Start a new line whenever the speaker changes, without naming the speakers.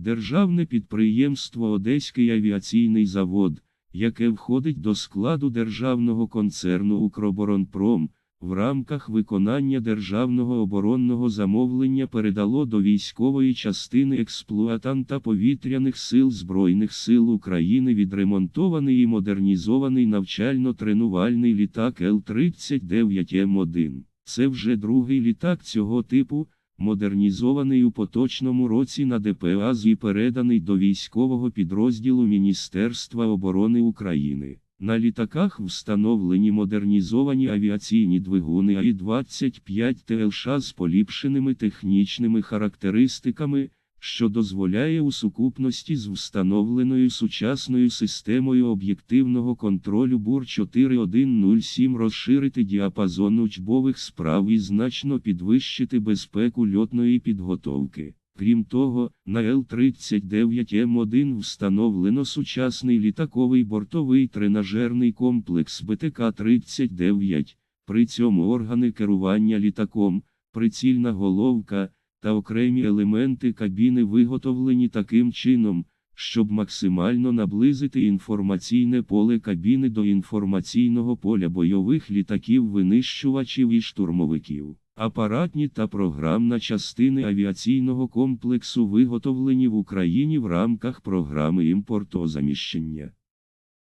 Державне підприємство Одеський авіаційний завод, яке входить до складу державного концерну Укроборонпром, в рамках виконання державного оборонного замовлення передало до військової частини експлуатанта повітряних сил Збройних сил України відремонтований і модернізований навчально-тренувальний літак Л-39М1. Це вже другий літак цього типу, модернізований у поточному році на ДПАЗ і переданий до військового підрозділу Міністерства оборони України. На літаках встановлені модернізовані авіаційні двигуни АІ-25 ТЛШ з поліпшеними технічними характеристиками, що дозволяє у сукупності з встановленою сучасною системою об'єктивного контролю БУР-4107 розширити діапазон учбових справ і значно підвищити безпеку льотної підготовки. Крім того, на Л-39М1 встановлено сучасний літаковий бортовий тренажерний комплекс БТК-39, при цьому органи керування літаком, прицільна головка та окремі елементи кабіни виготовлені таким чином, щоб максимально наблизити інформаційне поле кабіни до інформаційного поля бойових літаків-винищувачів і штурмовиків. Апаратні та програмна частини авіаційного комплексу виготовлені в Україні в рамках програми імпортозаміщення.